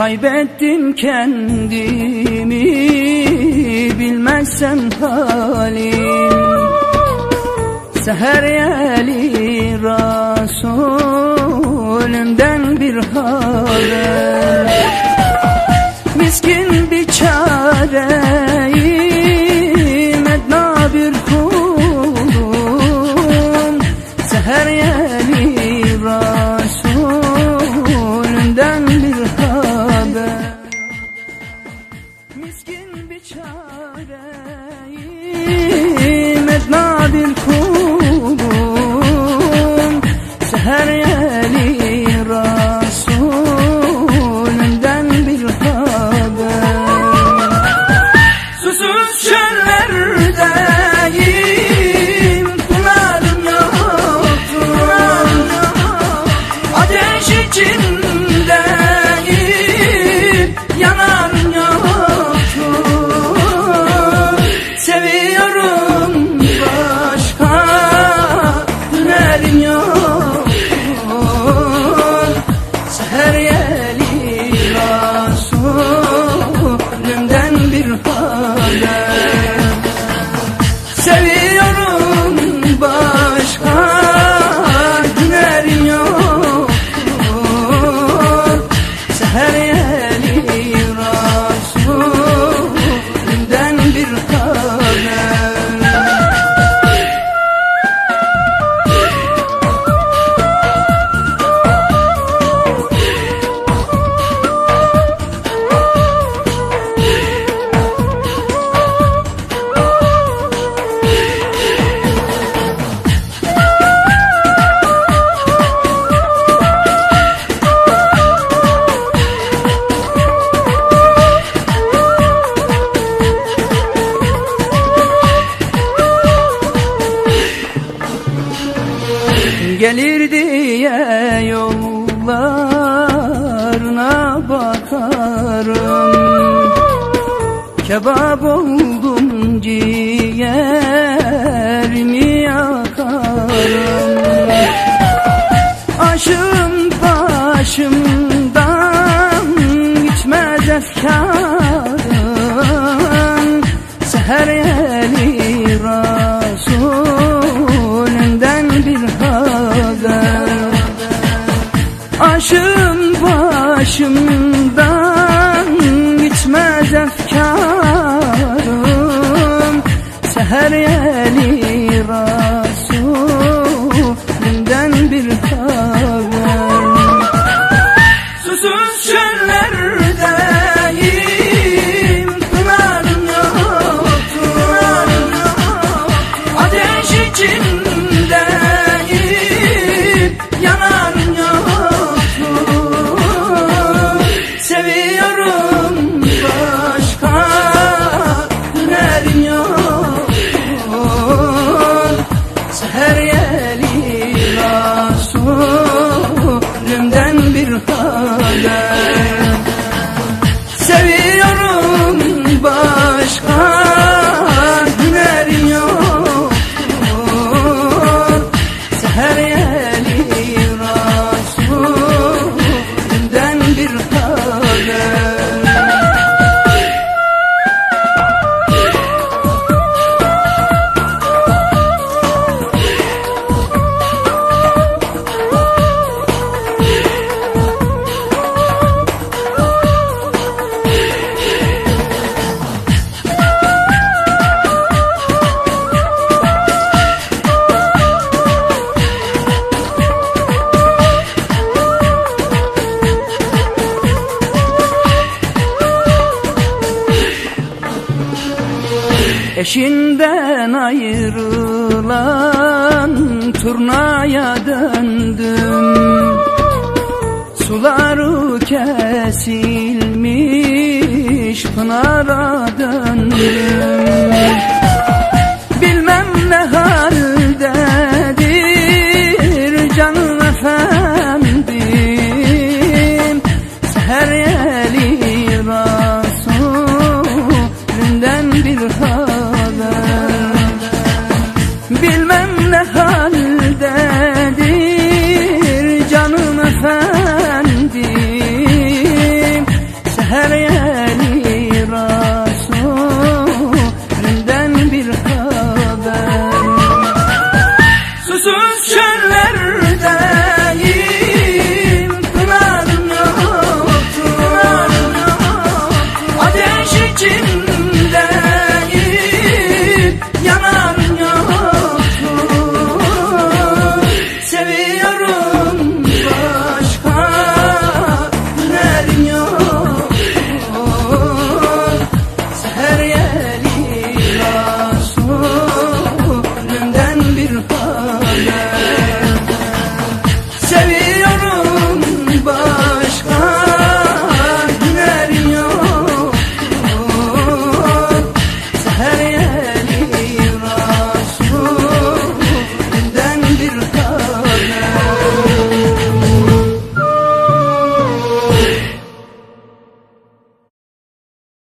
Kaybettim kendimi bilmezsem halim. Seher yeli Resulümden bir halim Miskin bir çare. Gelir diye yollarına bakarım. Kebap oldum ciğerimi yakarım? Aşım başım coisa Eşinden ayrılan turnaya döndüm. Suları kesilmiş pınara döndüm. bir haber Susuz çöllerdeyim Pınarın otu Ateş içinde